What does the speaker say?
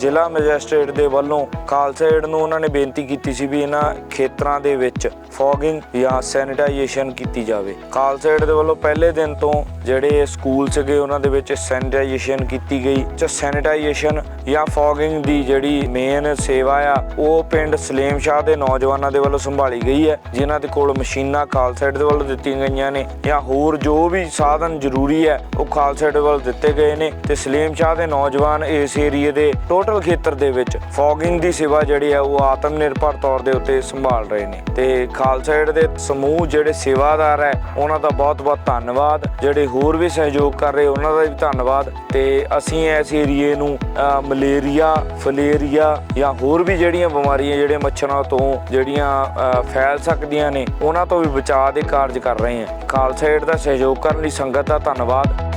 ਜ਼ਿਲ੍ਹਾ ਮੈਜਿਸਟ੍ਰੇਟ ਦੇ ਵੱਲੋਂ ਖਾਲਸਾ ਏਡ ਨੂੰ ਉਹਨਾਂ ਨੇ ਬੇਨਤੀ ਕੀਤੀ ਸੀ ਵੀ ਇਹਨਾਂ ਖੇਤਰਾਂ ਦੇ ਵਿੱਚ ਫੋਗਿੰਗ ਜਾਂ ਸੈਨੀਟਾਈਜੇਸ਼ਨ ਕੀਤੀ ਜਾਵੇ। ਖਾਲਸਾ ਏਡ ਦੇ ਵੱਲੋਂ ਪਹਿਲੇ ਦਿਨ ਤੋਂ ਜਿਹੜੇ ਸਕੂਲ ਸੀਗੇ ਉਹਨਾਂ ਦੇ ਵਿੱਚ ਸੈਨੀਟਾਈਜੇਸ਼ਨ ਕੀਤੀ ਗਈ। ਚ ਸੈਨੀਟਾਈਜੇਸ਼ਨ ਜਾਂ ਫੌਗਿੰਗ ਦੀ ਜਿਹੜੀ ਮੇਨ ਸੇਵਾ ਆ, ਉਹ ਪਿੰਡ ਸਲੇਮ ਸ਼ਾਹ ਦੇ ਨੌਜਵਾਨਾਂ ਦੇ ਵੱਲੋਂ ਸੰਭਾਲੀ ਗਈ ਹੈ, ਜਿਨ੍ਹਾਂ ਦੇ ਕੋਲ ਮਸ਼ੀਨਾਂ ਖਾਲਸਾ ਦੇ ਵੱਲੋਂ ਦਿੱਤੀਆਂ ਗਈਆਂ ਨੇ। ਜਾਂ ਹੋਰ ਜੋ ਵੀ ਸਾਧਨ ਜ਼ਰੂਰੀ ਹੈ, ਉਹ ਖਾਲਸਾ ਏਡ ਵੱਲੋਂ ਦਿੱਤੇ ਗਏ ਨੇ। ਤੇ ਸਲੇਮ ਸ਼ਾਹ ਦੇ ਨੌਜਵਾਨ ਇਸ ਏਰੀਏ ਦੇ ਟੋਟਲ ਖੇਤਰ ਦੇ ਵਿੱਚ ਫੌਗਿੰਗ ਦੀ ਸੇਵਾ ਜਿਹੜੀ ਹੈ, ਉਹ ਆਤਮ ਨਿਰਭਰ ਤੌਰ ਦੇ ਉੱਤੇ ਸੰਭਾਲ ਰਹੇ ਨੇ। ਤੇ ਖਾਲਸਾ ਏਡ ਦੇ ਸਮੂਹ ਜਿਹੜੇ ਸੇਵਾਦਾਰ ਹੈ, ਉਹਨਾਂ ਦਾ ਬਹੁਤ-ਬਹੁਤ ਧੰਨਵਾਦ। ਜਿਹੜੇ ਹੋਰ ਵੀ ਸਹਿਯੋਗ ਕਰ ਰਹੇ, ਉਹਨਾਂ ਦਾ ਵੀ ਧੰਨਵਾਦ। ਤੇ ਅਸੀਂ ਇਸ ਏਰੀਏ ਨੂੰ ਮਲੇਰੀਆ, ਫਲੇਰੀਆ ਜਾਂ ਹੋਰ ਵੀ ਜਿਹੜੀਆਂ ਬਿਮਾਰੀਆਂ, ਜਿਹੜੇ ਮੱਛਰਾਂ ਤੋਂ ਜਿਹੜੀਆਂ ਫੈਲ ਸਕਦੀਆਂ ਨੇ, ਉਹਨਾਂ ਤੋਂ ਵੀ ਬਚਾਅ ਦੇ ਕਾਰਜ ਕਰ ਰਹੇ ਹਾਂ। ਖਾਲਸਾ ਏਡ ਦਾ ਸਹਿਯੋਗ ਕਰਨ ਲਈ ਸੰਗਤ ਦਾ ਧੰਨਵਾਦ।